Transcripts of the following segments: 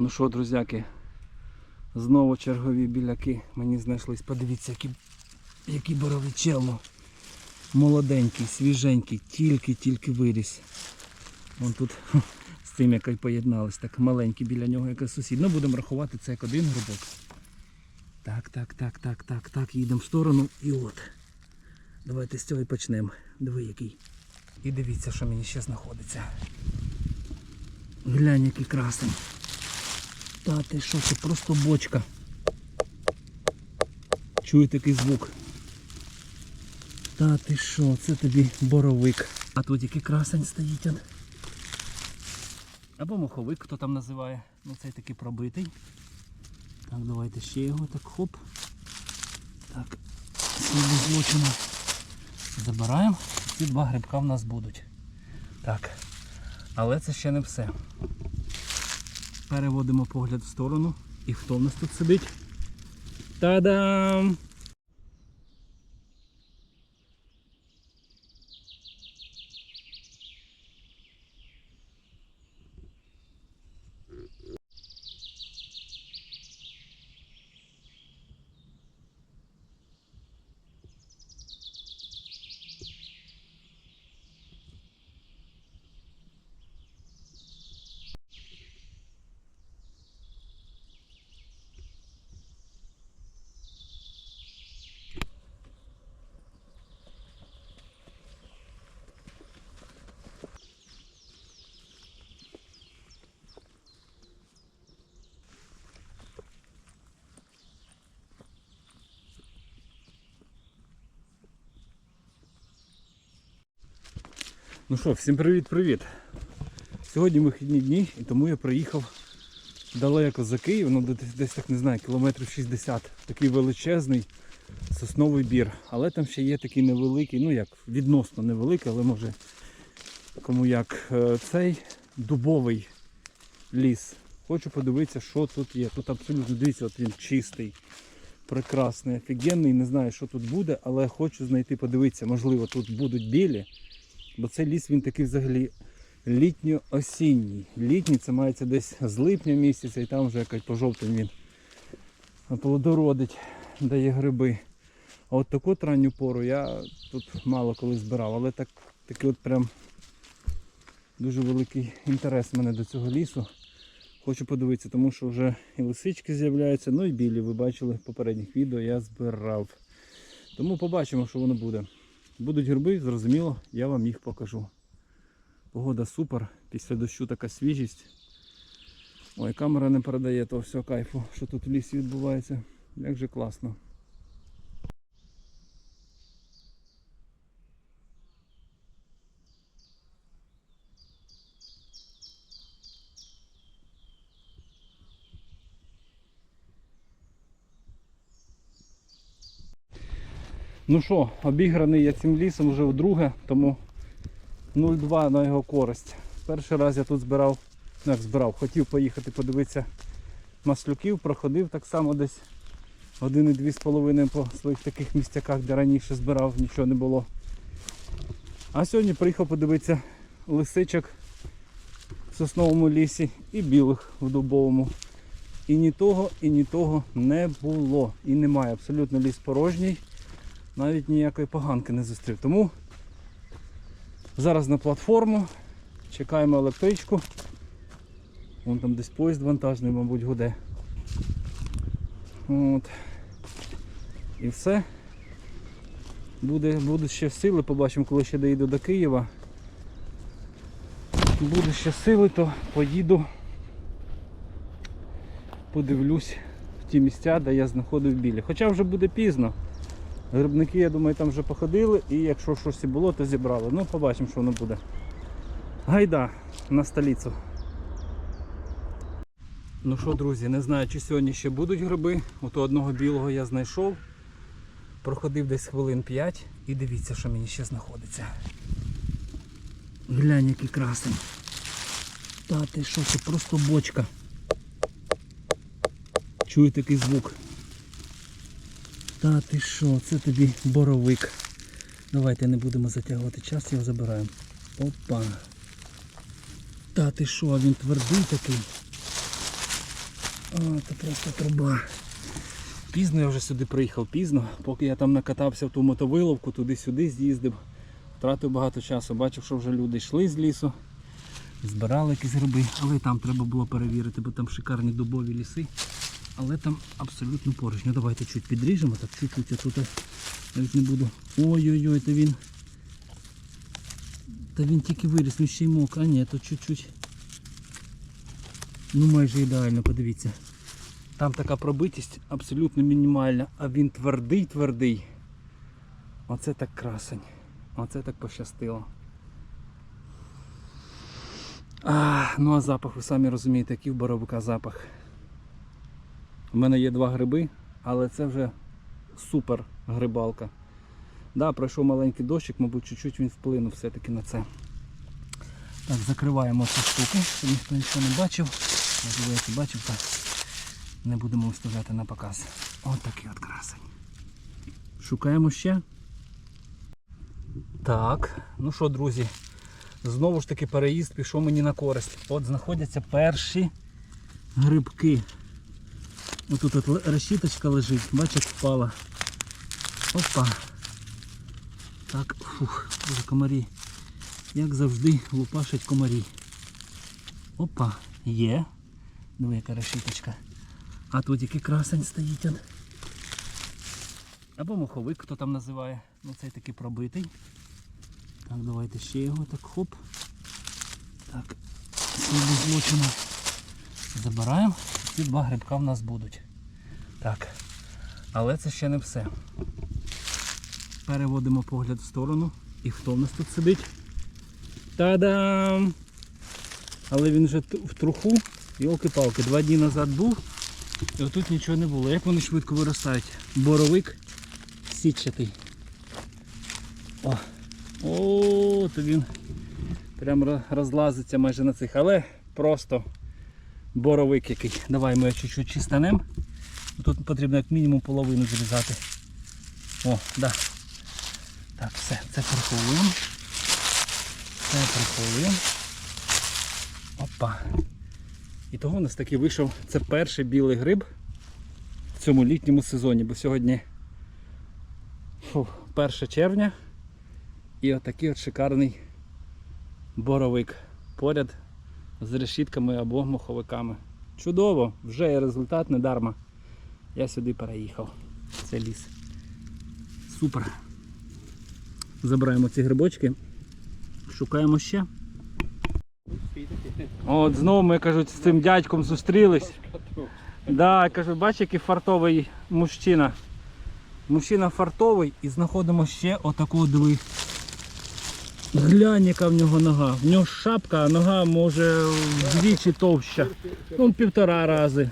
Ну що, друзяки, знову чергові біляки мені знайшлись. Подивіться, які, які боровий челно. Молоденький, свіженький, тільки-тільки виріс. Вон тут з цим який поєднались, так маленький біля нього якийсь сусід. Ну будемо рахувати це як один грибок. Так, так, так, так, так, так, їдемо в сторону і от. Давайте з цього і почнемо. Диви який. І дивіться, що мені ще знаходиться. Глянь, який красень. Та ти що, це просто бочка. Чую такий звук. Та ти що, це тобі боровик. А тут який красень стоїть. он. Або моховик, хто там називає. Ну цей такий пробитий. Так, давайте ще його так хоп. Так, сліди злочину. Забираємо. Ці два грибка в нас будуть. Так. Але це ще не все. Переводимо погляд в сторону. І хто в нас тут сидить? Та-дам! Ну що, всім привіт-привіт. Сьогодні вихідні дні і тому я приїхав далеко за Київ, ну десь, так не знаю, кілометрів 60. Такий величезний сосновий бір. Але там ще є такий невеликий, ну як відносно невеликий, але може кому як е, цей дубовий ліс. Хочу подивитися, що тут є. Тут абсолютно дивіться, от він чистий, прекрасний, офігенний. Не знаю, що тут буде, але хочу знайти, подивитися, можливо, тут будуть білі. Бо цей ліс він такий взагалі літньо-осінній. Літній це мається десь з липня місяця і там вже якось по жовтень він плодородить, дає гриби. А от таку от ранню пору я тут мало коли збирав, але так, такий от прям дуже великий інтерес в мене до цього лісу. Хочу подивитися, тому що вже і лисички з'являються, ну і білі, ви бачили в попередніх відео, я збирав. Тому побачимо, що воно буде. Будуть гриби, зрозуміло, я вам їх покажу. Погода супер, після дощу така свіжість. Ой, камера не передає того всього кайфу, що тут в лісі відбувається. Як же класно. Ну що, обіграний я цим лісом вже вдруге, тому 0,2 на його користь. Перший раз я тут збирав, ну як збирав, хотів поїхати подивитися маслюків, проходив так само десь години-дві з половиною по своїх таких місцяках, де раніше збирав, нічого не було. А сьогодні приїхав подивитися лисичок в сосновому лісі і білих в дубовому. І ні того, і ні того не було. І немає. Абсолютно ліс порожній навіть ніякої поганки не зустрів. Тому зараз на платформу, чекаємо електричку. Вон там десь поїзд вантажний, мабуть, гуде. От. І все. Буде, будуть ще сили, побачимо, коли ще доїду до Києва. Буде ще сили, то поїду, подивлюсь в ті місця, де я знаходив білі. Хоча вже буде пізно. Грибники, я думаю, там вже походили і якщо щось і було, то зібрали. Ну, побачимо, що воно буде. Гайда на столицю. Ну що, друзі, не знаю, чи сьогодні ще будуть гриби. Ото одного білого я знайшов. Проходив десь хвилин 5 і дивіться, що мені ще знаходиться. Глянь, який красень. Та ти що, це просто бочка. Чую такий звук. Та ти що, це тобі боровик. Давайте не будемо затягувати час, його забираємо. Опа. Та ти що, він твердий такий. О, це просто труба. Пізно я вже сюди приїхав, пізно. Поки я там накатався в ту мотовиловку, туди-сюди з'їздив. Втратив багато часу. Бачив, що вже люди йшли з лісу, збирали якісь гриби, але там треба було перевірити, бо там шикарні дубові ліси. Але там абсолютно поруч. Ну давайте чуть підріжемо, так чуть-чуть я навіть не буду. Ой-ой-ой, то він. Та він тільки виріс, ну ще й мок, а ні, то чуть-чуть. Ну майже ідеально, подивіться. Там така пробитість абсолютно мінімальна, а він твердий, твердий. Оце так красень. Оце так пощастило. А, ну а запах, ви самі розумієте, який в боровика запах. У мене є два гриби, але це вже супер грибалка. Да, пройшов маленький дощик, мабуть, чуть-чуть він вплинув все-таки на це. Так, закриваємо ці штуки, щоб ніхто нічого не бачив. Можливо, якщо бачив, то не будемо виставляти на показ. Ось такий от красень. Шукаємо ще. Так, ну що, друзі, знову ж таки переїзд пішов мені на користь. От знаходяться перші грибки. Отут от решіточка лежить, бачиш, впала. Опа. Так, фух, дуже комарі. Як завжди лупашать комарі. Опа, є. Диви, яка решіточка. А тут який красень стоїть. Або моховик, хто там називає. Ну цей такий пробитий. Так, давайте ще його так хоп. Так, злочину забираємо. Ці два грибка в нас будуть. Так. Але це ще не все. Переводимо погляд в сторону. І хто в нас тут сидить? Та-дам! Але він вже в труху. Йолки-палки, два дні назад був. І отут нічого не було. Як вони швидко виростають? Боровик сітчатий. О, О, то він прям розлазиться майже на цих. Але просто боровик який. Давай ми його чуть-чуть чистанем. Тут потрібно як мінімум половину зрізати. О, да. Так, все, це приховуємо. Це приховуємо. Опа. І того у нас таки вийшов. Це перший білий гриб в цьому літньому сезоні, бо сьогодні фу, 1 червня і отакий от шикарний боровик поряд з решітками або моховиками. Чудово, вже є результат недарма. Я сюди переїхав. Це ліс. Супер. Забираємо ці грибочки. Шукаємо ще. От знову ми кажуть, з цим дядьком зустрілись. Да, кажу, бачиш, який фартовий мужчина. Мужчина фартовий і знаходимо ще отаку диви. Глянь, яка в нього нога. В нього шапка, а нога може вдвічі товща. Ну, півтора рази.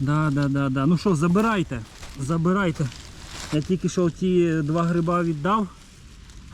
Да, да, да, да. Ну що, забирайте. Забирайте. Я тільки що ті два гриба віддав.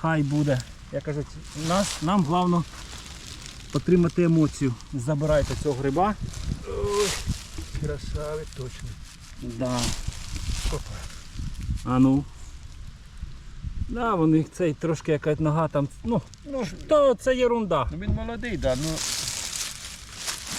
Хай буде. Я кажу, нас, нам головне отримати емоцію. Забирайте цього гриба. Ой, красавець точно. Да. А ну. Да, вони цей трошки якась нога там. Ну, Ну, ж, то це ерунда. ну він молодий, да, ну,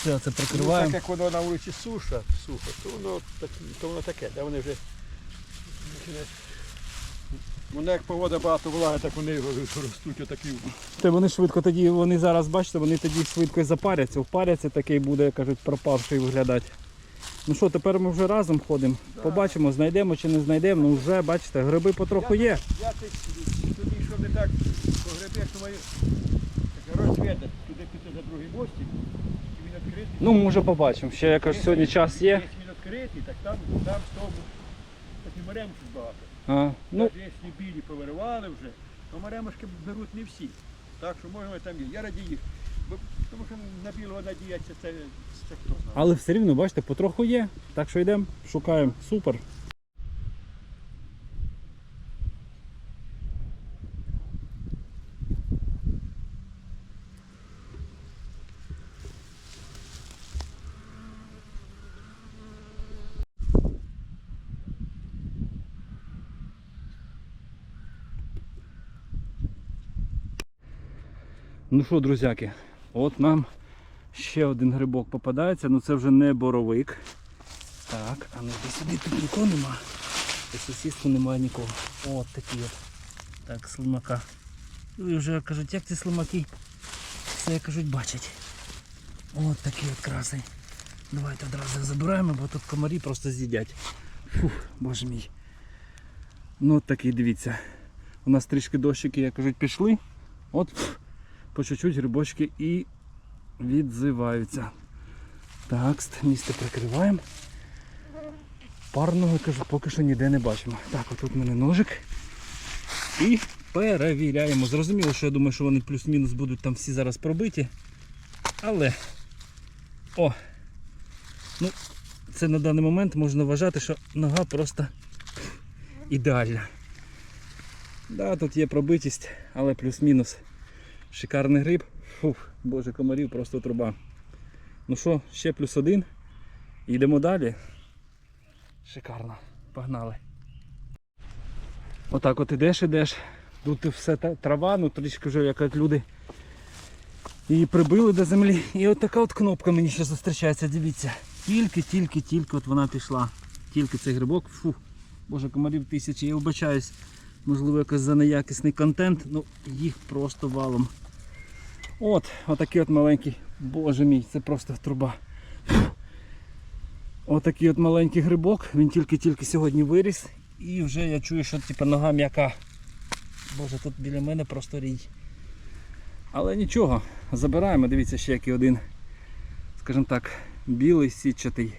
Все, це ну прикриваємо. так як воно на вулиці суша, сухо, то воно, так, то воно таке, да, вони вже починають- Воно як погода багато влаги, так вони ростуть отакі. Та вони швидко тоді, вони зараз, бачите, вони тоді швидко і запаряться. Впаряться такий буде, кажуть, пропавший виглядати. Ну що, тепер ми вже разом ходимо. Побачимо, знайдемо чи не знайдемо. Ну вже, бачите, гриби потроху є. Я туди йшов не так, по грибах, думаю, так розвідати, туди піти за другий мостик, і він відкритий. Ну, може побачимо. Ще якось сьогодні час є. Якщо він відкритий, так там, там з того, такі маремки багато. А, Ну, якщо білі повиривали вже, то маремушки беруть не всі. Так що можна там є. Я раді їх. Тому що на білого надіятися це, це хто знає. але все рівно, бачите, потроху є. Так що йдемо, шукаємо. Супер. Ну що, друзяки, от нам Ще один грибок попадається, ну це вже не боровик. Так, а ну йди сюди тут нікого нема. По сусідству немає нікого. От такі от. Так, слимака. Ну і вже кажуть, як ці слимаки все кажуть бачать. От такий от красень. Давайте одразу забираємо, бо тут комарі просто з'їдять. Фух, боже мій. Ну от такий, дивіться. У нас трішки дощики, як кажуть, пішли. От по чуть-чуть грибочки і відзиваються. Так, місце прикриваємо. Парного, кажу, поки що ніде не бачимо. Так, отут в мене ножик. І перевіряємо. Зрозуміло, що я думаю, що вони плюс-мінус будуть там всі зараз пробиті. Але. О! Ну, це на даний момент можна вважати, що нога просто ідеальна. Да, тут є пробитість, але плюс-мінус. Шикарний гриб. Фух, боже, комарів просто труба. Ну що, ще плюс один. Йдемо далі. Шикарно. Погнали. Отак от ідеш, ідеш. Тут все трава, ну трішки вже як люди її прибили до землі. І от така от кнопка мені ще зустрічається, дивіться. Тільки, тільки, тільки от вона пішла. Тільки цей грибок. Фу. Боже, комарів тисячі, я вибачаюсь. Можливо, якось за неякісний контент, ну їх просто валом. От, отакий от маленький. Боже мій, це просто труба. Отакий от маленький грибок, він тільки-тільки сьогодні виріс. І вже я чую, що типу, нога м'яка. Боже, тут біля мене просто рій. Але нічого, забираємо, дивіться, ще який один, скажімо так, білий сітчатий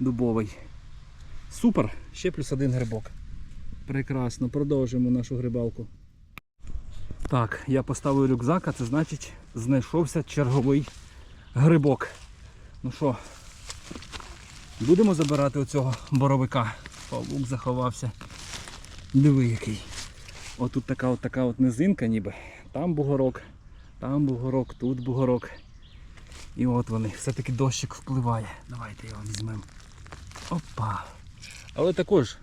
дубовий. Супер, ще плюс один грибок. Прекрасно, продовжуємо нашу грибалку. Так, я поставив рюкзак, а це значить знайшовся черговий грибок. Ну що, будемо забирати оцього боровика. Павук заховався. Диви який. Отут така от така от низинка ніби. Там бугорок, там бугорок, тут бугорок. І от вони. Все-таки дощик впливає. Давайте його візьмемо. Опа. Але також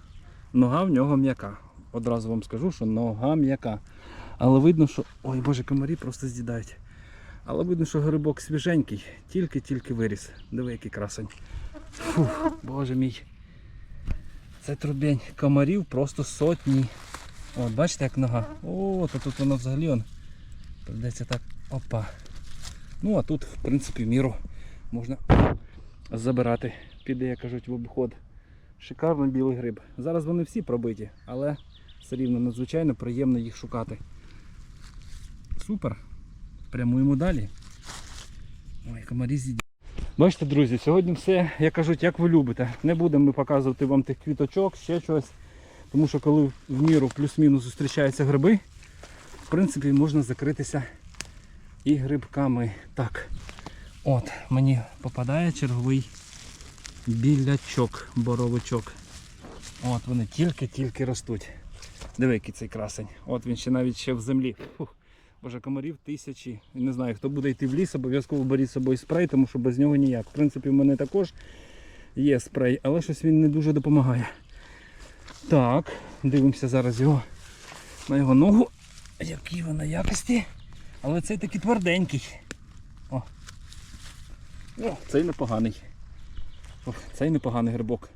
нога в нього м'яка. Одразу вам скажу, що нога м'яка. Але видно, що... Ой боже, комарі просто з'їдають. Але видно, що грибок свіженький, тільки-тільки виріс. Диви, який красень. Фух, боже мій. Це трубень. Комарів просто сотні. От, бачите, як нога. О, то тут воно взагалі он. Придеться так. Опа. Ну а тут, в принципі, міру можна забирати. Піде, як кажуть, в обход. Шикарний білий гриб. Зараз вони всі пробиті, але все рівно надзвичайно приємно їх шукати. Супер. Прямуємо далі. Ой, комарі. Бачите, друзі, сьогодні все, як кажуть, як ви любите. Не будемо ми показувати вам тих квіточок, ще щось. Тому що коли в міру плюс-мінус зустрічаються гриби, в принципі, можна закритися і грибками. Так, от, мені попадає черговий білячок, боровичок. От вони тільки-тільки ростуть. Диви, який цей красень. От він ще навіть ще в землі. Фух. Боже, комарів тисячі. Не знаю, хто буде йти в ліс, обов'язково беріть з собою спрей, тому що без нього ніяк. В принципі, в мене також є спрей, але щось він не дуже допомагає. Так, дивимося зараз його на його ногу. Які вона якості. Але цей такий тверденький. О. О, цей непоганий. О, цей непоганий грибок.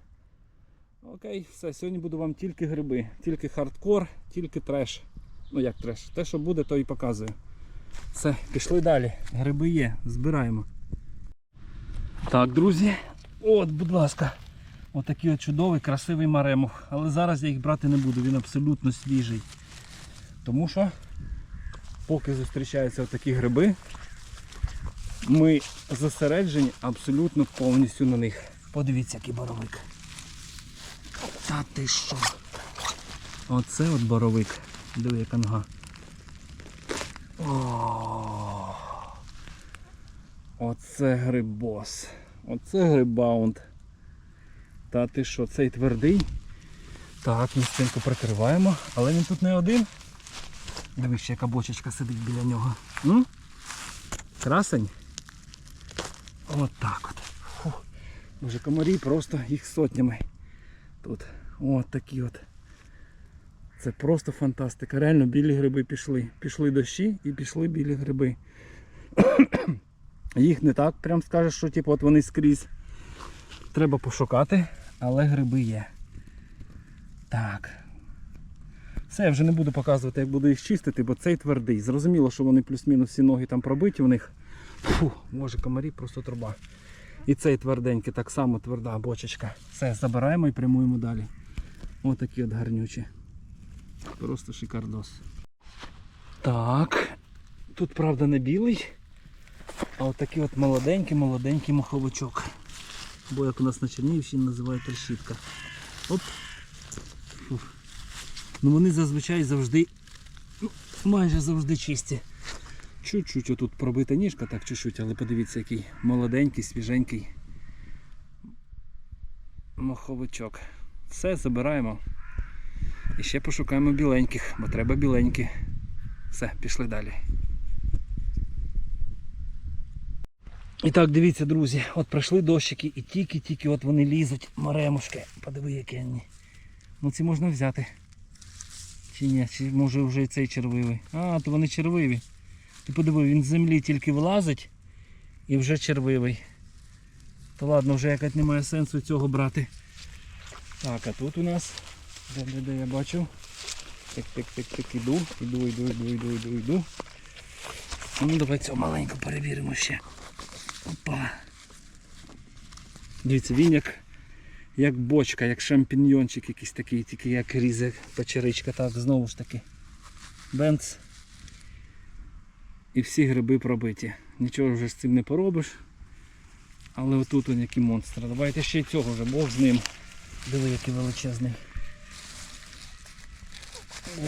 Окей, все, сьогодні буду вам тільки гриби, тільки хардкор, тільки треш. Ну як треш? Те, що буде, то і показую. Все, пішли далі. Гриби є, збираємо. Так, друзі, от, будь ласка, отакий от чудовий, красивий маремух. Але зараз я їх брати не буду, він абсолютно свіжий. Тому що, поки зустрічаються отакі гриби, ми зосереджені абсолютно повністю на них. Подивіться, який боровик. Та ти що? Оце от боровик. Диви, яка нога. О, Оце грибос. Оце грибаунд. Та ти що, цей твердий? Так, місцинку прикриваємо, але він тут не один. Дивись, яка бочечка сидить біля нього. Красень? От так от. Фу. Боже, комарі просто їх сотнями. Тут. От от. Це просто фантастика. Реально білі гриби пішли. Пішли дощі і пішли білі гриби. Їх не так, прям скажеш, що типу, от вони скрізь. Треба пошукати, але гриби є. Так. Все, я вже не буду показувати, як буду їх чистити, бо цей твердий. Зрозуміло, що вони плюс-мінус всі ноги там пробиті у них. Фу, може комарі, просто труба. І цей тверденький, так само тверда бочечка. Все, забираємо і прямуємо далі. Ось такі от гарнючі. Просто шикардос. Так. Тут, правда, не білий. А от такий от молоденький, молоденький маховичок. Бо як у нас на Чернігівщині називають решітка. Оп. Ну вони зазвичай завжди, ну, майже завжди чисті. Чуть-чуть отут пробита ніжка, так чуть-чуть, але подивіться, який молоденький, свіженький маховичок. Все, забираємо. І ще пошукаємо біленьких, бо треба біленькі. Все, пішли далі. І так, дивіться, друзі, от пройшли дощики і тільки-тільки от вони лізуть, маремушки. Подиви, які вони. Ну ці можна взяти. Чи ні, чи може вже і цей червивий. А, то вони червиві. Ти подиви, він з землі тільки вилазить і вже червивий. То ладно, вже якось немає сенсу цього брати. Так, а тут у нас, де, де, де я бачив. Тик, тик, тик, тик, іду, іду, іду, іду, іду, іду, іду. Ну давай цього маленько перевіримо ще. Опа. Дивіться, він як, як бочка, як шампіньйончик якийсь такий, тільки як різик, печеричка, так, знову ж таки. Бенц. І всі гриби пробиті. Нічого вже з цим не поробиш. Але отут он який монстр. Давайте ще й цього вже, Бог з ним. Диви, який величезний.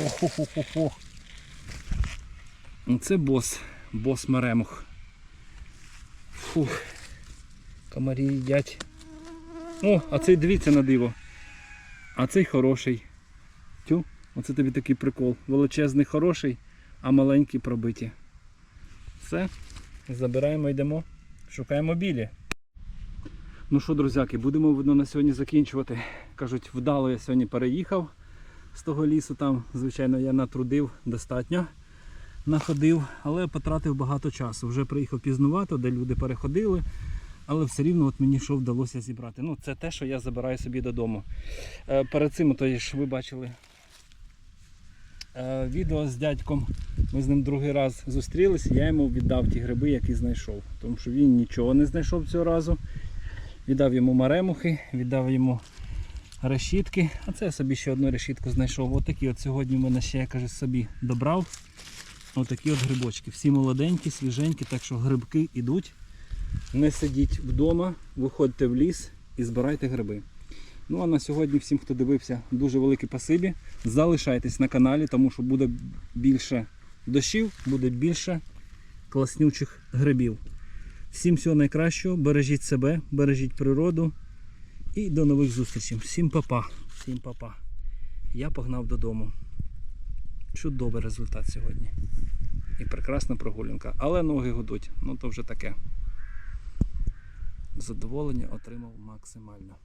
Охо-хо-хо-хо. Ну, Це бос. Бос Маремух. Фух. Комарі їдять. О, а цей дивіться на диво. А цей хороший. Тю, оце тобі такий прикол. Величезний хороший, а маленький пробиті. Все. Забираємо, йдемо. Шукаємо білі. Ну що, друзяки, будемо видно на сьогодні закінчувати. Кажуть, вдало я сьогодні переїхав з того лісу. Там, звичайно, я натрудив достатньо. Находив, але потратив багато часу. Вже приїхав пізнувато, де люди переходили. Але все рівно от мені що вдалося зібрати. Ну, це те, що я забираю собі додому. Е, перед цим, то ж ви бачили е, відео з дядьком. Ми з ним другий раз зустрілися, я йому віддав ті гриби, які знайшов. Тому що він нічого не знайшов цього разу. Віддав йому маремухи, віддав йому решітки. А це я собі ще одну решітку знайшов. Отакі от сьогодні в мене ще я кажу, собі добрав. Отакі от грибочки. Всі молоденькі, свіженькі, так що грибки йдуть. Не сидіть вдома, виходьте в ліс і збирайте гриби. Ну а на сьогодні всім, хто дивився, дуже велике пасибі. Залишайтесь на каналі, тому що буде більше дощів, буде більше класнючих грибів. Всім всього найкращого, бережіть себе, бережіть природу і до нових зустрічей. Всім папа. Всім папа. Я погнав додому. Чудовий результат сьогодні. І прекрасна прогулянка. Але ноги гудуть. Ну то вже таке. Задоволення отримав максимально.